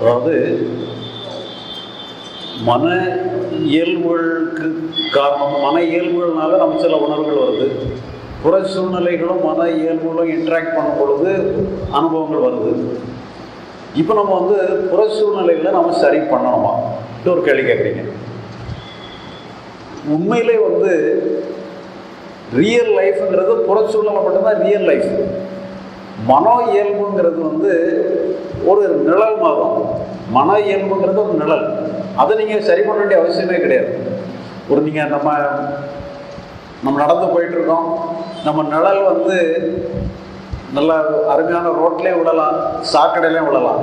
அதாவது மன இயல்புகளுக்கு காரணம் மன இயல்புகள்னால நம்ம சில உணர்வுகள் வருது. புற சூழ்நிலைகளும் மன இயல்புகளும் இன்ட்ராக்ட் பண்ணும் பொழுது அனுபவங்கள் வருது. இப்போ நம்ம வந்து புற சூழ்நிலைகளை நம்ம சரி பண்ணணுமா? இது ஒரு கேள்வி கேட்குறீங்க. உண்மையிலே வந்து ரியல் லைஃப்ங்கிறது புற சூழ்நிலை மட்டும்தான் ரியல் லைஃப் மனோ இயல்புங்கிறது வந்து ஒரு நிழல் மாதம். மன இயல்புங்கிறது ஒரு நிழல். அதை நீங்கள் சரி பண்ண வேண்டிய அவசியமே கிடையாது. ஒரு நீங்கள் நம்ம நம்ம நடந்து போயிட்டுருக்கோம். நம்ம நிழல் வந்து நல்ல அருமையான ரோட்லேயே விடலாம் சாக்கடையிலையும் விடலாம்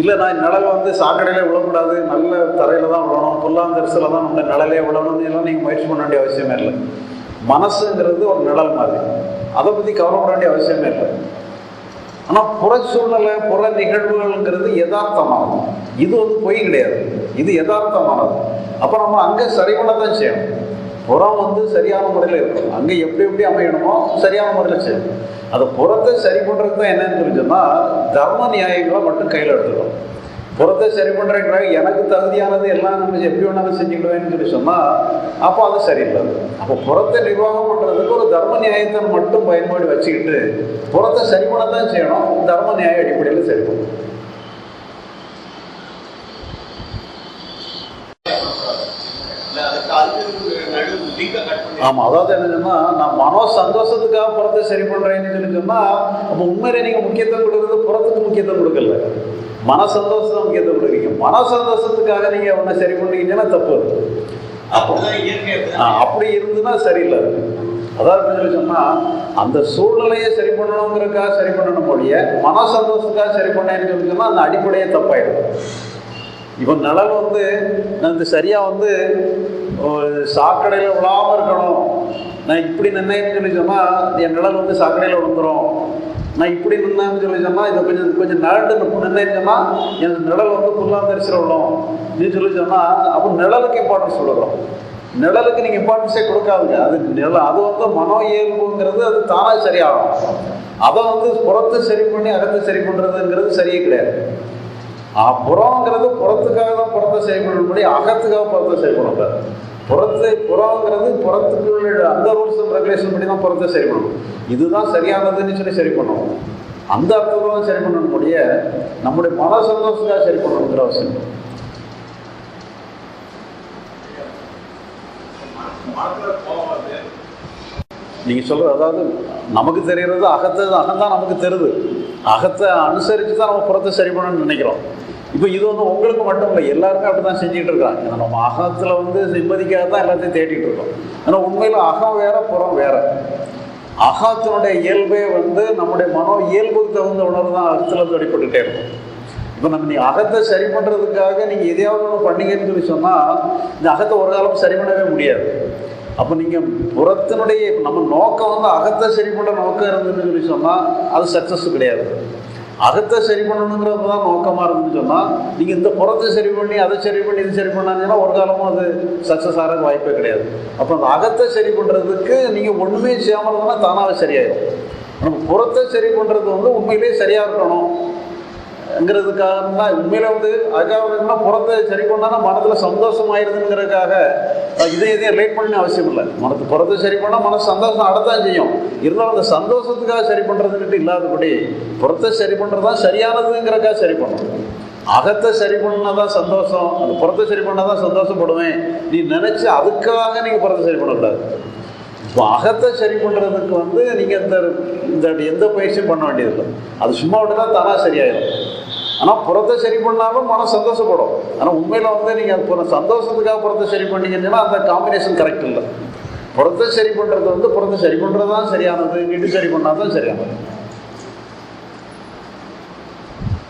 இல்லை நான் நிழல் வந்து சாக்கடையிலே விழக்கூடாது. நல்ல தரையில் தான் விழணும். புல்லாந்தரிசில் தான் நம்ம நிழலே விழணும்னு எல்லாம் நீங்கள் முயற்சி பண்ண வேண்டிய அவசியமே இல்லை. மனசுங்கிறது ஒரு நிழல் மாதிரி. அதை பற்றி கவலைப்பட வேண்டிய அவசியமே இல்லை. ஆனால் புற சூழ்நிலை புற நிகழ்வுகள்ங்கிறது யதார்த்தமானது. இது வந்து பொய் கிடையாது. இது யதார்த்தமானது. அப்போ நம்ம அங்கே சரி பண்ண தான் செய்யணும். புறம் வந்து சரியான முறையில் இருக்கணும். அங்கே எப்படி எப்படி அமையணுமோ சரியான முறையில் செய்யணும். அது புறத்தை சரி பண்ணுறது தான் என்னன்னு தெரிஞ்சுன்னா தர்ம நியாயங்களை மட்டும் கையில் எடுத்துக்கணும். புறத்தை சரி பண்ணுறேங்கிறாங்க எனக்கு தகுதியானது எல்லாம் நம்ம எப்படி வேணாலும் செஞ்சுக்கிடுவேன்னு சொல்லி சொன்னால் அப்போ அது சரியில்லை அப்போ புறத்தை நிர்வாகம் பண்ணுறதுக்கு ஒரு தர்ம நியாயத்தை மட்டும் பயன்பாடு வச்சுக்கிட்டு புறத்தை சரி பண்ண தான் செய்யணும் தர்ம நியாய அடிப்படையில் சரி பண்ணும் அதுக்கு ஆமாம் அதாவது என்னன்னா நான் மனோ சந்தோஷத்துக்காக புறத்தை சரி பண்ணுறேன்னு சொல்லி சொன்னால் அப்போ உண்மையிலே நீங்கள் முக்கியத்துவம் கொடுக்குறது புறத்துக்கு முக்கியத்துவம் கொடுக்கல. மன சந்தோஷம் முக்கியத்துவம் கொடுக்குறீங்க. மன சந்தோஷத்துக்காக நீங்கள் ஒன்றை சரி பண்ணீங்கன்னா தப்பு. அப்போ. அப்படி இருந்துன்னா சரியில்லை. அதாவது சொல்லி சொன்னா அந்த சூழ்நிலையை சரி பண்ணணுங்கிறதுக்காக சரி பண்ணணும் ஒழிய மன சந்தோஷத்துக்காக சரி பண்ணேன்னு சொல்லி சொன்னா அந்த அடிப்படையே தப்பாயிடும். இப்போ நிழல் வந்து நான் இந்த சரியாக வந்து ஒரு சாக்கடையில் விழாமல் இருக்கணும். நான் இப்படி நின்னேன்னு சொல்லி சொன்னால் என் நிழல் வந்து சாக்கடையில் விழுந்துரும். நான் இப்படி நின்னேன்னு சொல்லி சொன்னால் இதை கொஞ்சம் கொஞ்சம் நிழண்டு நின்னேன்னு சொன்னால் என் நிழல் வந்து புல்லாந்தரிசில் விழும். நீ சொல்லி சொன்னால் அப்போ நிழலுக்கு இம்பார்ட்டன்ஸ் கொடுக்குறோம் நிழலுக்கு நீங்கள் இம்பார்ட்டன்ஸே கொடுக்காதுங்க. அது நிழல் அது வந்து மனோ இயல்புங்கிறது அது தானாக சரியாகும். அதை வந்து புறத்தை சரி பண்ணி அகத்தை சரி பண்ணுறதுங்கிறது சரியே கிடையாது. புறங்கிறது புறத்துக்காக தான் புறத்தை செயல்படும்படி அகத்துக்காக புறத்தை செயல்படும் சார். புறத்தை புறங்கிறது புறத்துக்குள்ள அந்த ரூல்ஸ் அண்ட் ரெகுலேஷன் படி தான் புறத்தை சரி பண்ணணும் இதுதான் சரியானதுன்னு சொல்லி சரி பண்ணணும் அந்த அர்த்தத்தில் சரி பண்ணணும் முடிய நம்முடைய மன சந்தோஷத்துக்காக சரி பண்ணணுங்கிற அவசியம் நீங்கள் சொல்கிற அதாவது நமக்கு தெரிகிறது அகத்தை அகம் தான் நமக்கு தெரியுது அகத்தை அனுசரித்து தான் நம்ம புறத்தை சரி பண்ணணும்னு நினைக்கிறோம். இப்போ இது வந்து உங்களுக்கு மட்டும் இல்லை எல்லாருமே அப்படி தான் செஞ்சுட்டு இருக்காங்க. ஏன்னா நம்ம அகத்தில் வந்து நிம்மதிக்காக தான் எல்லாத்தையும் தேடிட்டு இருக்கோம். ஆனால் உண்மையில் அகம் வேற புறம் வேற. அகத்தினுடைய இயல்பே வந்து நம்முடைய மனோ இயல்புக்கு தகுந்த உணர்வு தான் அகத்தில் வந்து இருக்கும். இப்போ நம்ம நீ அகத்தை சரி பண்ணுறதுக்காக நீங்கள் எதையாவது ஒன்று பண்ணீங்கன்னு சொல்லி சொன்னால் இந்த அகத்தை ஒரு காலம் சரி பண்ணவே முடியாது. அப்போ நீங்கள் புறத்தினுடைய நம்ம நோக்கம் வந்து அகத்தை சரி பண்ணுற நோக்கம் இருந்ததுன்னு சொல்லி சொன்னால் அது சக்ஸஸ் கிடையாது. அகத்தை சரி பண்ணணுங்கிறது தான் நோக்கமாக இருந்துன்னு சொன்னால் நீங்கள் இந்த புறத்தை சரி பண்ணி அதை சரி பண்ணி இது சரி பண்ணாங்கன்னா ஒரு காலமும் அது சக்ஸஸ் ஆகிறதுக்கு வாய்ப்பே கிடையாது. அப்போ அந்த அகத்தை சரி பண்ணுறதுக்கு நீங்கள் ஒன்றுமே செய்யாமல் இருந்தால் தானாகவே சரியாயிடும் நம்ம புறத்தை சரி பண்ணுறது வந்து உண்மையிலேயே சரியாக இருக்கணும். ங்கிறதுக்காக தான் உண்மையில வந்து அதுக்காக என்ன புறத்தை சரி பண்ணா மனதில் சந்தோஷம் ஆயிடுதுங்கிறதுக்காக அஹ் இதை இதையும் ரிலேட் பண்ண அவசியம் இல்லை. மனத்து புறத்தை சரி பண்ணால் மன சந்தோஷம் அடத்தான் செய்யும். இருந்தாலும் அந்த சந்தோஷத்துக்காக சரி பண்ணுறதுக்கிட்ட இல்லாதபடி புறத்தை சரி பண்ணுறது தான் சரியானதுங்கிறக்காக சரி பண்ணணும் அகத்தை சரி பண்ணாதான் சந்தோஷம் அந்த புறத்தை சரி பண்ணால் தான் சந்தோஷப்படுவேன். நீ நினச்சி அதுக்காக நீங்கள் புறத்தை சரி பண்ணக்கூடாது. இப்போ அகத்தை சரி பண்ணுறதுக்கு வந்து நீங்கள் இந்த இந்த எந்த பயிற்சியும் பண்ண வேண்டியதில்லை. அது சும்மா விட்டுனா தானாக சரியாயிடும் ஆனால் புறத்தை சரி பண்ணாலும் மனம் சந்தோஷப்படும். ஆனால் உண்மையில் வந்து நீங்கள் புற சந்தோஷத்துக்காக புறத்தை சரி பண்ணீங்கன்னா அந்த காம்பினேஷன் கரெக்ட் இல்லை. புறத்தை சரி பண்ணுறது வந்து புறத்தை சரி பண்ணுறது தான் சரியானது வீட்டு சரி பண்ணால் தான் சரியானது.